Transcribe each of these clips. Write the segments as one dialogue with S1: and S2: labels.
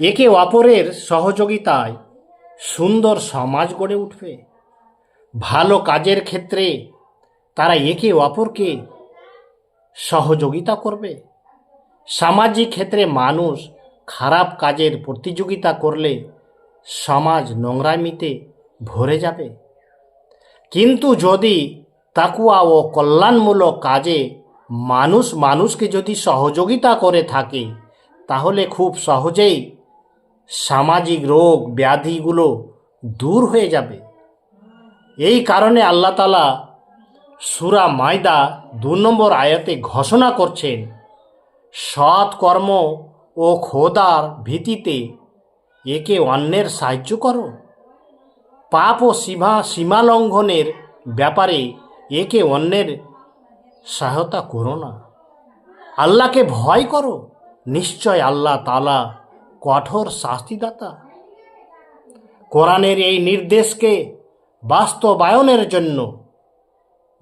S1: একে অপরের সহযোগিতায় সুন্দর সমাজ গড়ে উঠবে। ভালো কাজের ক্ষেত্রে তারা একে অপরকে সহযোগিতা করবে। সামাজিক ক্ষেত্রে মানুষ খারাপ কাজের প্রতিযোগিতা করলে সমাজ নোংরামিতে ভরে যাবে। কিন্তু যদি তাকুয়া ও কল্যাণমূলক কাজে মানুষ মানুষকে যদি সহযোগিতা করে থাকে, তাহলে খুব সহজেই সামাজিক রোগ ব্যাধিগুলো দূর হয়ে যাবে। এই কারণে আল্লাহ তালা সুরা মায়দা দু নম্বর আয়াতে ঘোষণা করছেন, সৎ কর্ম ও খোদার ভিত্তিতে একে অন্যের সাহায্য করো। পাপ ও সীমা সীমালঙ্ঘনের ব্যাপারে একে অন্যের সহায়তা করো না। আল্লাহকে ভয় করো। নিশ্চয় আল্লাহ তালা কঠোর শাস্তিদাতা। কোরআনের এই নির্দেশকে বাস্তবায়নের জন্য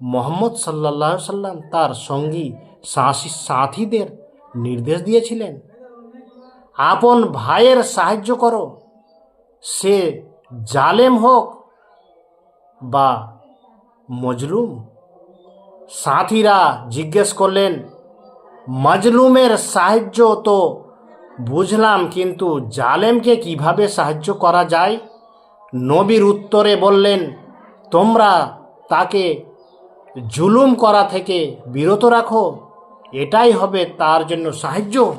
S1: মোহাম্মদ সাল্লাহ সাল্লাম তার সঙ্গী সাথীদের নির্দেশ দিয়েছিলেন। আপন ভাইয়ের সাহায্য করো। সে জালেম হোক বা মজলুম সাথীরা জিজ্ঞেস করলেন, মজলুমের সাহায্য তো বুঝলাম, কিন্তু জালেমকে কীভাবে সাহায্য করা যায়? নবীর উত্তরে বললেন, তোমরা তাকে জুলুম করা থেকে বিরত রাখো, এটাই হবে তার জন্য সাহায্য।